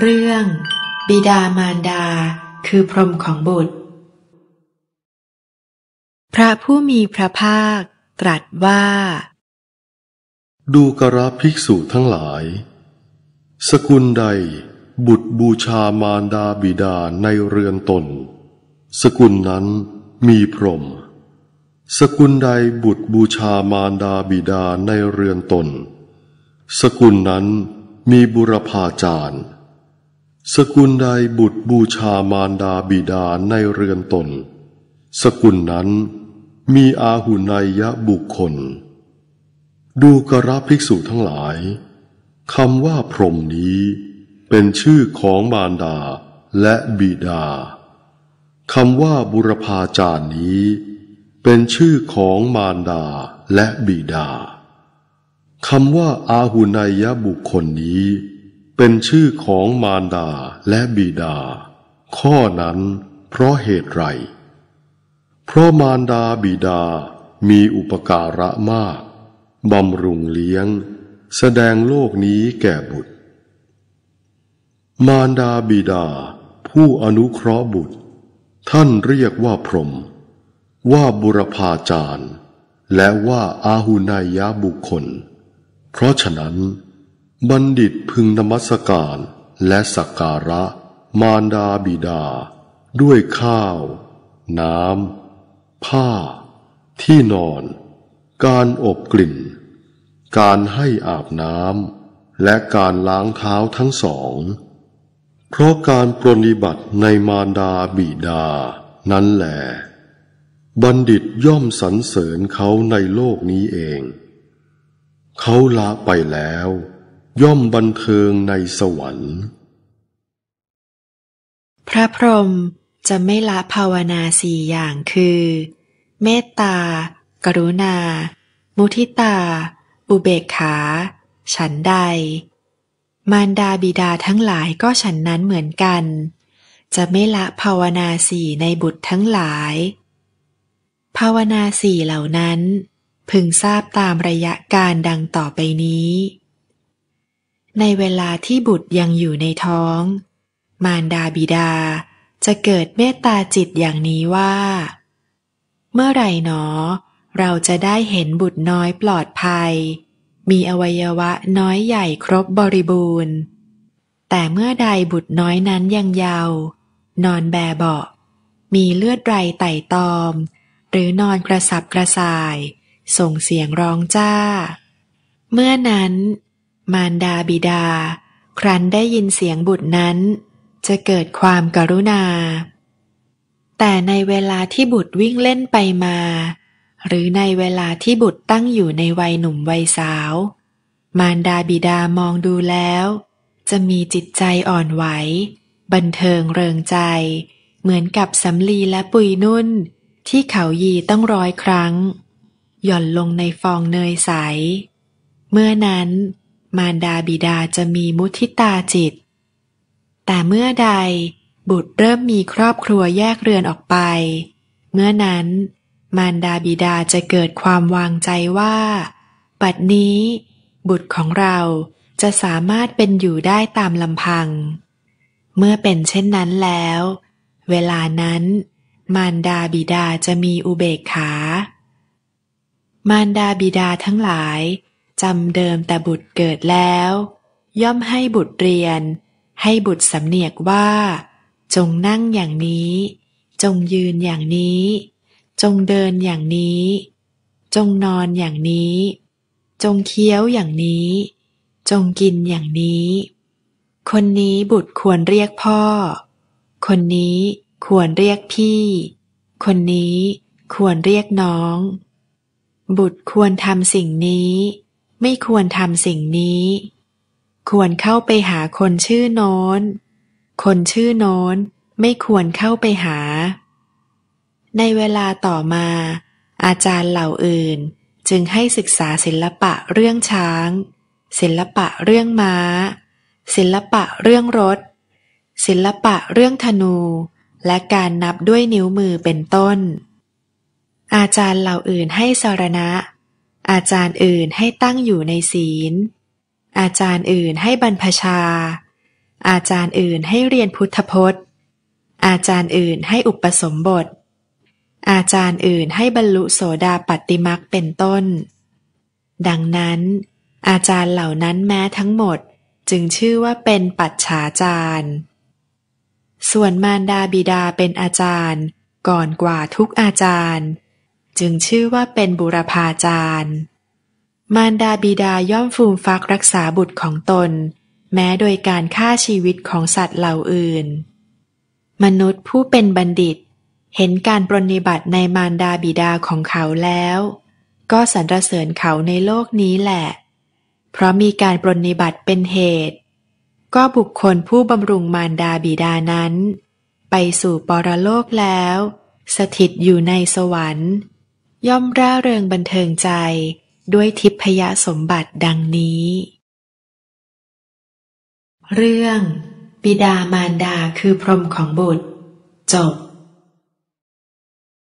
เรื่อง บิดามารดา คือพรหมของบุตร พระผู้มีพระภาคตรัสว่า ดูกระภิกษุทั้งหลาย สกุลใด บุตรบูชามารดาบิดาในเรือนตน สกุลนั้นมีพรหมสกุลใดบุตรบูชามารดาบิดาในเรือนตน สกุลนั้นมีบุรพาจารย์ สกุลใดบุตรบูชามารดาบิดาในเรือนตน สกุลนั้นมีอาหุนายยะบุคคล ดูกระภิกษุทั้งหลายคำว่าพรมนี้เป็นชื่อของมารดาและบิดาคำว่าบุรพาจารย์นี้ เป็นชื่อของมารดาและบิดาคำว่าอาหุนายะบุคคลนี้ เป็นชื่อของมารดาและบิดา ข้อนั้นเพราะเหตุไร เพราะมารดาบิดามีอุปการะมาก บำรุงเลี้ยง แสดงโลกนี้แก่บุตร มารดาบิดา ผู้อนุเคราะห์บุตร ท่านเรียกว่าพรหมว่าบุรพาจารย์ และว่าอาหุนายะบุคคล เพราะฉะนั้น บัณฑิตพึงนมัสการและสักการะ มารดาบิดา ด้วยข้าว น้ำ ผ้า ที่นอน การอบกลิ่น การให้อาบน้ำ และการล้างเท้าทั้งสอง เพราะการปรนนิบัติในมารดาบิดา นั้นแหลบัณฑิตย่อมสรรเสริญเขาในโลกนี้เอง เขาละไปแล้ว ย่อมบันเทิงในสวรรค์ พระพรหมจะไม่ละภาวนาสี่อย่างคือ เมตตา กรุณา มุทิตา อุเบกขา ฉันใด มารดาบิดาทั้งหลายก็ฉันนั้นเหมือนกัน จะไม่ละภาวนาสี่ในบุตรทั้งหลาย ภาวนาสี่เหล่านั้น พึงทราบตามระยะการดังต่อไปนี้ ในเวลาที่บุตรยังอยู่ในท้อง มารดาบิดาจะเกิดเมตตาจิตอย่างนี้ว่า เมื่อไหร่หนอ เราจะได้เห็นบุตรน้อยปลอดภัย มีอวัยวะน้อยใหญ่ครบบริบูรณ์ แต่เมื่อใดบุตรน้อยนั้นยังเยาว์นอนแบเบาะมีเลือดไรไต่ตอม หรือนอนกระสับกระส่าย ส่งเสียงร้องจ้า เมื่อนั้น มารดาบิดา ครั้นได้ยินเสียงบุตรนั้น จะเกิดความกรุณา แต่ในเวลาที่บุตรวิ่งเล่นไปมา หรือในเวลาที่บุตรตั้งอยู่ในวัยหนุ่มวัยสาว มารดาบิดามองดูแล้ว จะมีจิตใจอ่อนไหว บันเทิงเริงใจ เหมือนกับสำลีและปุยนุ่น ที่เขายีต้องร้อยครั้ง หย่อนลงในฟองเนยใส เมื่อนั้น มารดาบิดาจะมีมุทิตาจิต แต่เมื่อใดบุตรเริ่มมีครอบครัวแยกเรือนออกไป เมื่อนั้น มารดาบิดาจะเกิดความวางใจว่า บัดนี้ บุตรของเราจะสามารถเป็นอยู่ได้ตามลำพัง เมื่อเป็นเช่นนั้นแล้ว เวลานั้น มารดาบิดาจะมีอุเบกขา มารดาบิดาทั้งหลาย จำเดิมแต่บุตรเกิดแล้ว ย่อมให้บุตรเรียน ให้บุตรสำเนียกว่า จงนั่งอย่างนี้ จงยืนอย่างนี้ จงเดินอย่างนี้ จงนอนอย่างนี้ จงเคี้ยวอย่างนี้ จงกินอย่างนี้ คนนี้บุตรควรเรียกพ่อ คนนี้ควรเรียกพี่ คนนี้ควรเรียกน้อง บุตรควรทำสิ่งนี้ ไม่ควรทำสิ่งนี้ ควรเข้าไปหาคนชื่อโน้น คนชื่อโน้นไม่ควรเข้าไปหา ในเวลาต่อมา อาจารย์เหล่าอื่นจึงให้ศึกษาศิลปะเรื่องช้าง ศิลปะเรื่องม้า ศิลปะเรื่องรถ ศิลปะเรื่องธนู และการนับด้วยนิ้วมือเป็นต้น อาจารย์เหล่าอื่นให้สารณะ อาจารย์อื่นให้ตั้งอยู่ในศีล อาจารย์อื่นให้บรรพชา อาจารย์อื่นให้เรียนพุทธพจน์ อาจารย์อื่นให้อุปสมบท อาจารย์อื่นให้บรรลุโสดาปัตติมักเป็นต้น ดังนั้น อาจารย์เหล่านั้นแม้ทั้งหมดจึงชื่อว่าเป็นปัจฉาจารย์ ส่วนมารดาบิดาเป็นอาจารย์ ก่อนกว่าทุกอาจารย์ จึงชื่อว่าเป็นบุรพาจารย์ มารดาบิดาย่อมฟูมฟักรักษาบุตรของตน แม้โดยการฆ่าชีวิตของสัตว์เหล่าอื่น มนุษย์ผู้เป็นบัณฑิต เห็นการปรนนิบัติในมารดาบิดาของเขาแล้ว ก็สรรเสริญเขาในโลกนี้แหละ เพราะมีการปรนนิบัติเป็นเหตุ ก็บุคคลผู้บำรุงมารดาบิดานั้น ไปสู่ปรโลกแล้ว สถิตอยู่ในสวรรค์ ย่อมร่าเริงบันเทิงใจ ด้วยทิพยสมบัติดังนี้ เรื่อง บิดามารดาคือพรหมของบุตร จบ